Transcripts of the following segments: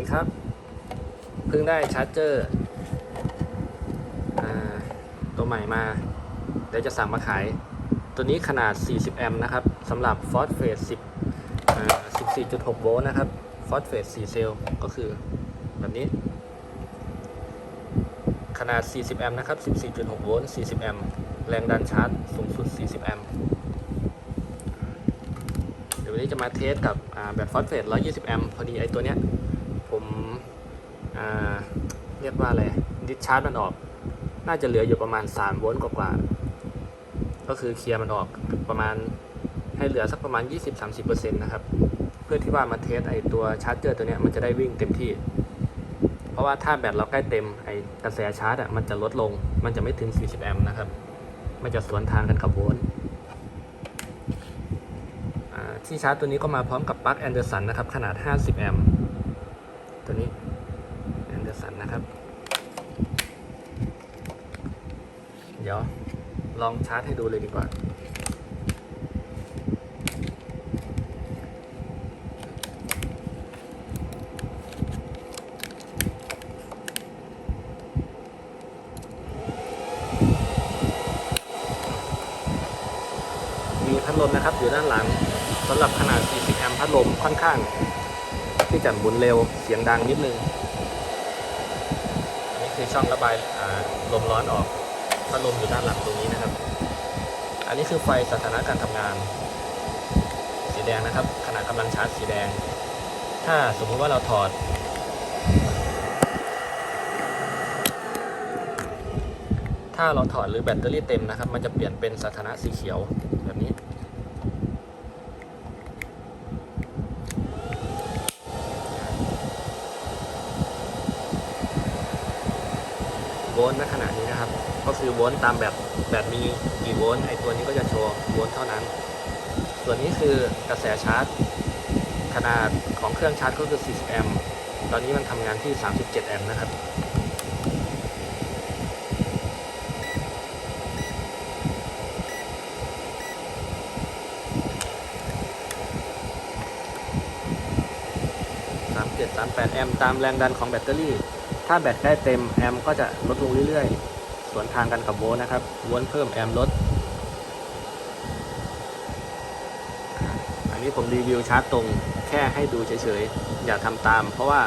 ดีครับ เพิ่งได้ชาร์จเจอร์ตัวใหม่มา เดี๋ยวจะสั่งมาขาย ตัวนี้ขนาด 40 แอมป์นะครับสำหรับ f o s f a t e 10 14.6 โวลต์นะครับ f o s f a t e 4เซลล์ก็คือแบบนี้ ขนาด 40 แอมป์นะครับ 14.6 โวลต์ 40 แอมป์แรงดันชาร์จสูงสุด 40 แอมป์เดี๋ยววันนี้จะมาเทสกับแบตฟอสเฟต120 แอมป์พอดีไอ้ตัวเนี้ย ผมเรียกว่าอะไรดิชาร์จมันออก น่าจะเหลืออยู่ประมาณ 3 โวลต์กว่าๆก็คือเคลียร์มันออกประมาณให้เหลือสักประมาณ 20-30%นะครับ เพื่อที่ว่ามาเทสไอตัวชาร์จเจอร์ตัวนี้มันจะได้วิ่งเต็มที่ เพราะว่าถ้าแบตเราใกล้เต็มไอกระแสชาร์จอะมันจะลดลง มันจะไม่ถึง 40 แอมป์นะครับ มันจะสวนทางกันกับโวลต์ที่ชาร์จตัวนี้ก็มาพร้อมกับปลั๊กแอนเดอร์สันนะครับ ขนาด 50 แอมป์ ตัวนี้แอนเดอร์สันนะครับ เดี๋ยวลองชาร์จให้ดูเลยดีกว่า มีพัดลมนะครับ อยู่ด้านหลังสำหรับขนาด 40 แอมป์พัดลมค่อนข้าง ที่จะหมุนเร็วเสียงดังนิดนึง อันนี้คือช่องระบายลมร้อนออกพัดลมอยู่ด้านหลังตรงนี้นะครับ อันนี้คือไฟสถานะการทำงาน สีแดงนะครับขณะกำลังชาร์จสีแดง ถ้าสมมุติว่าเราถอด ถ้าเราถอดหรือแบตเตอรี่เต็มนะครับ มันจะเปลี่ยนเป็นสถานะสีเขียวแบบนี้ โว ลต์ณขณะนี้นะครับ ก็คือโวลต์ตามแบบแบบมีกี่โวลต์ไอตัวนี้ก็จะโชว์โวลต์เท่านั้น ส่วนนี้คือกระแสชาร์จ ขนาดของเครื่องชาร์จก็คือ 40 แอมป์ตอนนี้มันทำงานที่ 37 แอมป์นะครับ37 38 แอมป์ตามแรงดันของแบตเตอรี่ ถ้าแบตได้เต็มแอมก็จะลดลงเรื่อยๆสวนทางกันกับโวลต์นะครับโวลต์เพิ่มแอมลด อันนี้ผมรีวิวชาร์จตรงแค่ให้ดูเฉยๆ อย่าทำตาม เพราะว่า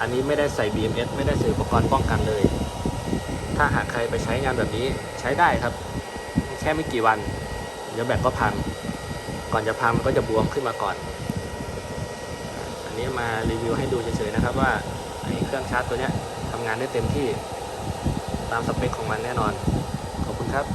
อันนี้ไม่ได้ใส่ BMS ไม่ได้ใส่อุปกรณ์ป้องกันเลย ถ้าหากใครไปใช้งานแบบนี้ใช้ได้ครับ แค่ไม่กี่วัน เดี๋ยวแบตก็พัง ก่อนจะพังมันก็จะบวมขึ้นมาก่อน อันนี้มารีวิวให้ดูเฉยๆนะครับว่า ไอ้เครื่องชาร์จตัวเนี้ยทำงานได้เต็มที่ตามสเปคของมันแน่นอน ขอบคุณครับ